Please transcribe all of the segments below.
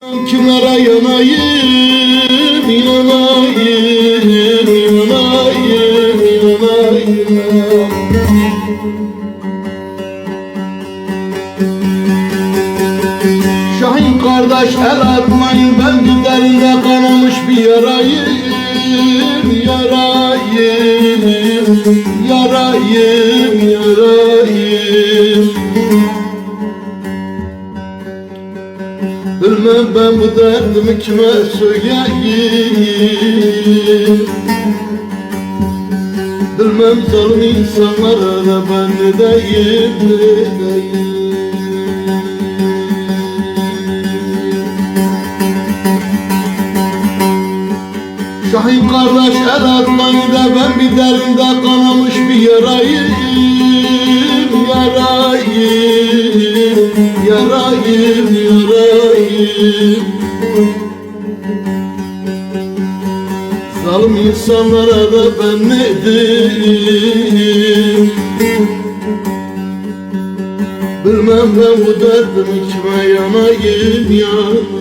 Kimlere yanayım, yanayım, yanayım, yanayım Şahin kardeş el atmayın ben bir derinde kanamış bir yarayım Yarayım, yarayım, yarayım Bilmem ben bu derdimi kime söyleyeyim? Bilmem zalim insanlara da ben ne deyim, ne Şahin kardeş el atmayı da ben bir derinde kanamış bir yarayım Yarayım, yarayım, yarayım Zalim insanlara da ben ne diyeyim? Bilmem ben bu derdimi kime yanayım, yanayım Yara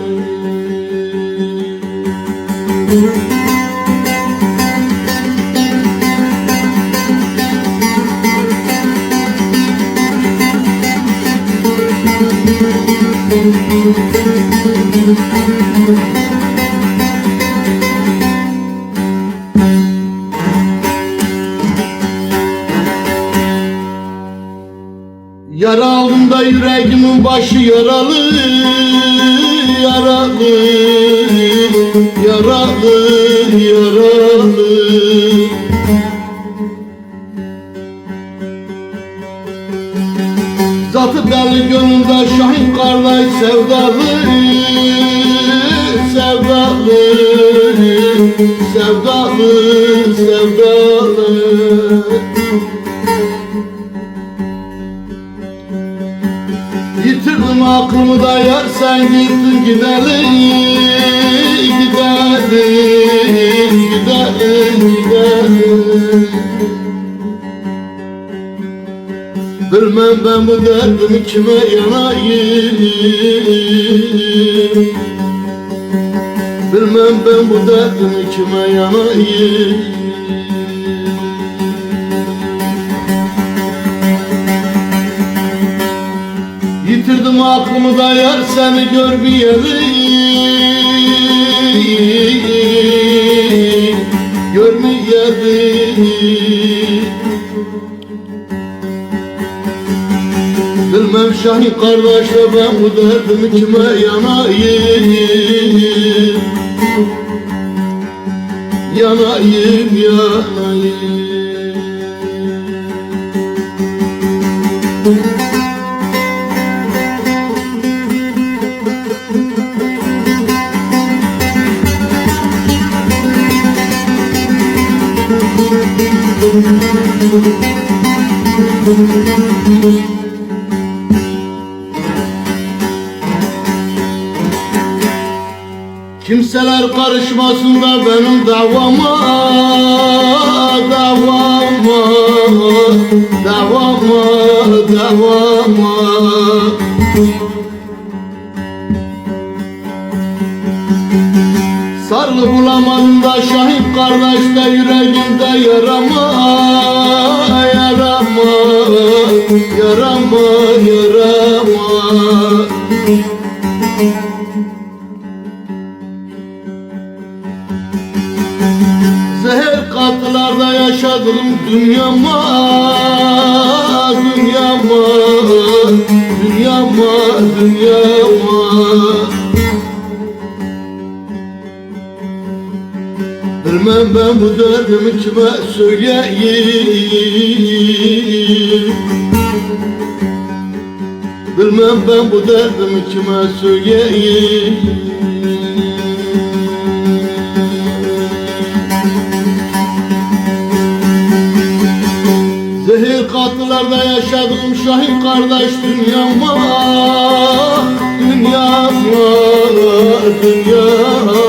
alnımda yüreğimin başı Yaralı Yaralı Yaralı Zatı deli gönlümde Şahin kardeş sevdalı Sevdalı Sevdalı Sevdalı. Yitirdim aklımı da yar sen gittin Gidelim, gidelim, gidelim Bilmem ben bu derdimi kime yanayım. Bilmem ben bu derdimi kime yanayım. Yitirdim aklımı da yar seni görmeyelim Görmeyelim Bilmem Şahin kardeşle ben bu derdimi kime yanayım? Yanayım yanayım Kimseler karışmasın da benim davama Davama Davama Davama. Sarlı bulamadım da Şahip kardeş de yüreğimde yarama Yarama Yarama Yarama. Zehir yaşadım dünyama Dünyama Dünyama Dünyama. Bilmem ben bu derdimi kime söyleyeyim? Bilmem ben bu derdimi kime söyleyeyim Zehir katılarda yaşadığım Şahin kardeş dünyama Dünyama Dünyama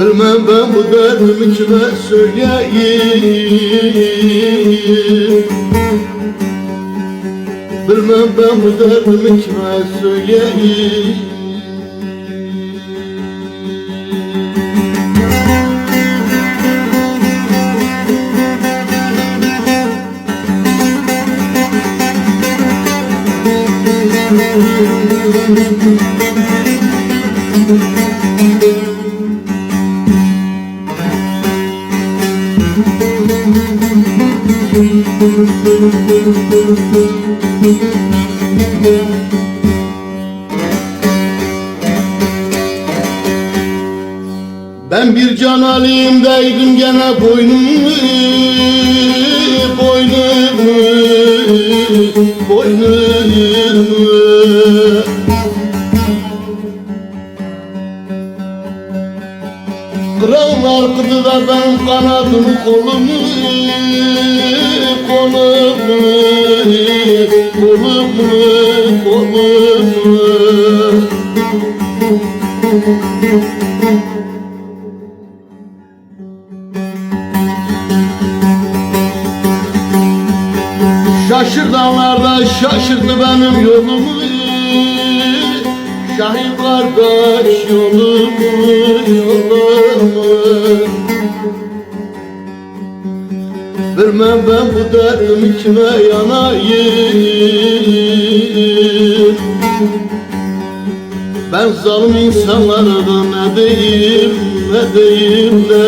Bilmem ben bu derdimi kime söyleyeyim? Bilmem ben bu derdimi kime söyleyeyim Ben bir can alimdeydim gene boynumu Da ben kanadımı kolumu Kolumu Kolumu Kolumu Şaşırdanlarda şaşırdı benim yolumu Şahin kardeş yolumu yolumu Bilmem ben bu derdimi kime yanayım. Ben zalim insanlara da ne diyeyim ne diyeyim ne